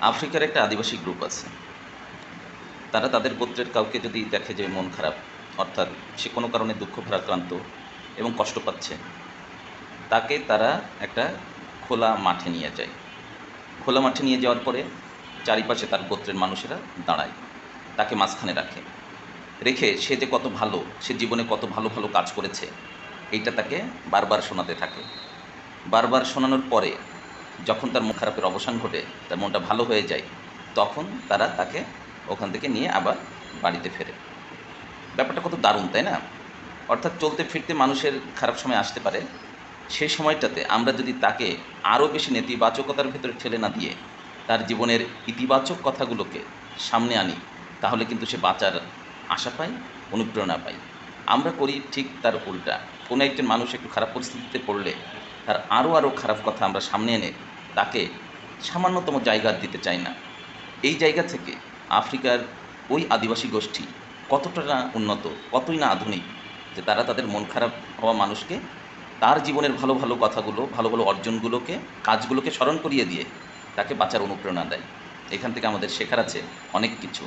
আফ্রিকার একটা আদিবাসী গ্রুপ আছে। তারা তাদের গোত্রের কাউকে যদি দেখে যে মন খারাপ, অর্থাৎ সে কোনো কারণে দুঃখ ভারাক্রান্ত এবং কষ্ট পাচ্ছে, তাকে তারা একটা খোলা মাঠে নিয়ে যায়। খোলা মাঠে নিয়ে যাওয়ার পরে চারিপাশে তার গোত্রের মানুষেরা দাঁড়ায়, তাকে মাঝখানে রাখে। রেখে সে যে কত ভালো, সে জীবনে কত ভালো ভালো কাজ করেছে, এইটা তাকে বারবার শোনাতে থাকে। বারবার শোনানোর পরে যখন তার মন খারাপের অবসান ঘটে, তার মনটা ভালো হয়ে যায়, তখন তারা তাকে ওখান থেকে নিয়ে আবার বাড়িতে ফেরে। ব্যাপারটা কত দারুণ, তাই না? অর্থাৎ চলতে ফিরতে মানুষের খারাপ সময় আসতে পারে। সেই সময়টাতে আমরা যদি তাকে আরও বেশি নেতিবাচকতার ভেতরে ঠেলে না দিয়ে তার জীবনের ইতিবাচক কথাগুলোকে সামনে আনি, তাহলে কিন্তু সে বাঁচার আশা পায়, অনুপ্রেরণা পায়। আমরা করি ঠিক তার উল্টা। কোনো একজন মানুষ একটু খারাপ পরিস্থিতিতে পড়লে তার আরও আরও খারাপ কথা আমরা সামনে এনে তাকে সামান্যতম জায়গা দিতে চায় না। এই জায়গা থেকে আফ্রিকার ওই আদিবাসী গোষ্ঠী কতটা না উন্নত, কতই না আধুনিক যে তারা তাদের মন খারাপ হওয়া মানুষকে তার জীবনের ভালো ভালো কথাগুলো, ভালো ভালো অর্জনগুলোকে, কাজগুলোকে স্মরণ করিয়ে দিয়ে তাকে বাঁচার অনুপ্রেরণা দেয়। এখান থেকে আমাদের শেখার আছে অনেক কিছু।